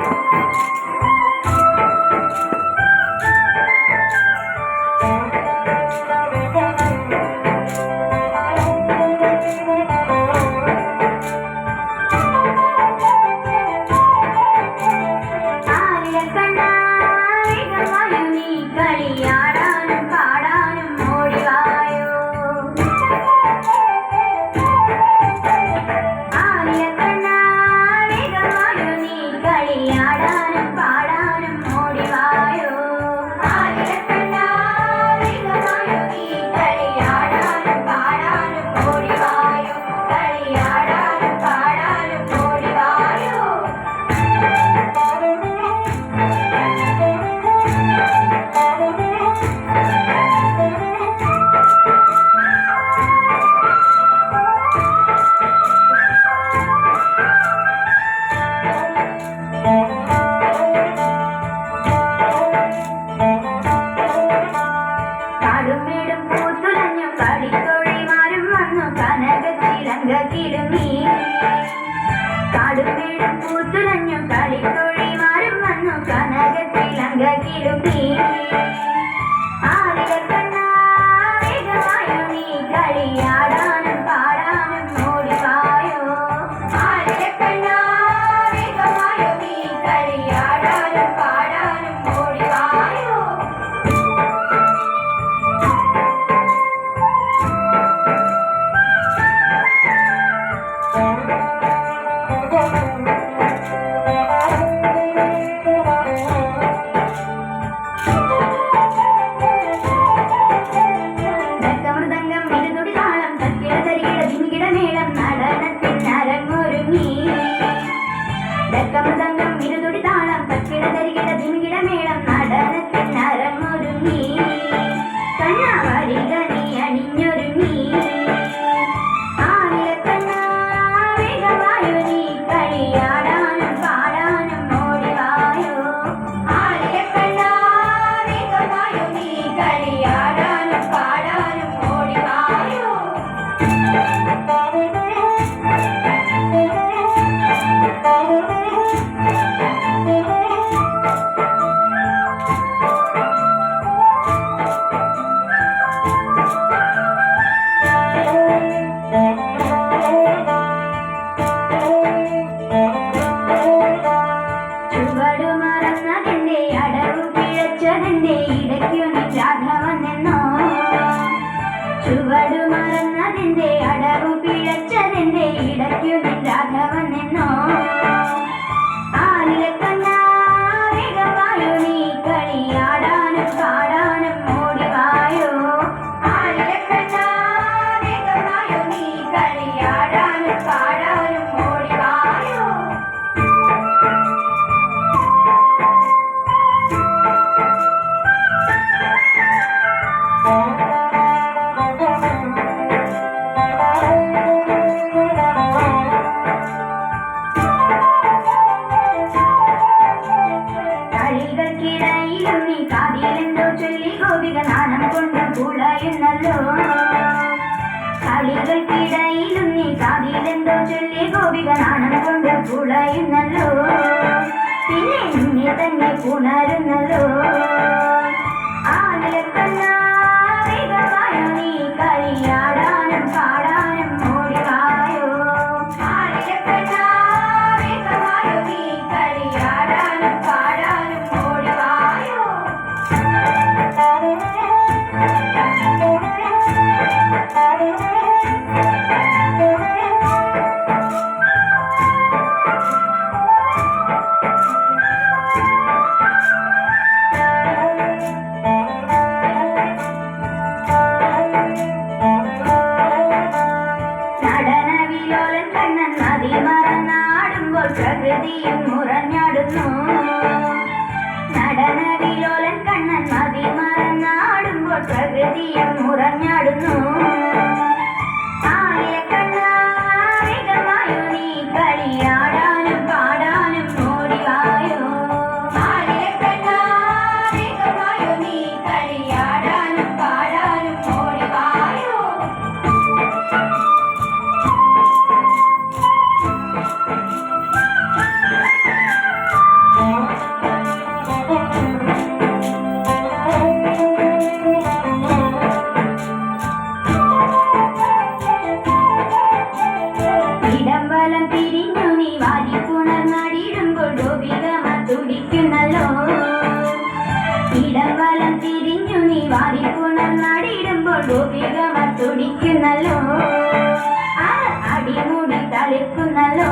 you அழகிடும் நீ കാതിടയിലും നീ കാതിലെന്തോ ചൊല്ലി ഗോപികനാണം കൊണ്ട് പുളയുന്നല്ലോ. പിന്നെ എന്നെ തന്നെ പുണരുന്നല്ലോ. തുടിക്കുന്നല്ലോ. ആ അടിമുടി തളിക്കുന്നല്ലോ.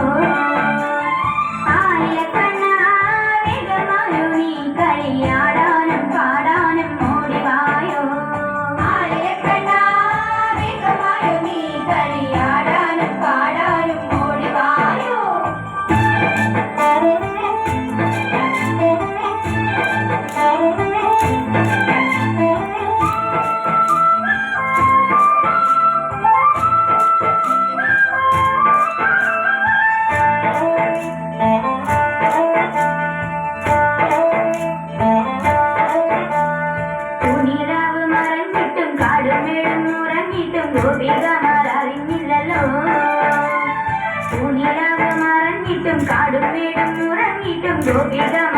ഗോപികമാർ അറിഞ്ഞില്ലല്ലോ പൂനിലാവ് മറഞ്ഞിട്ടും കാടും മേടും ഉറങ്ങിയിട്ടും ഗോപികമാർ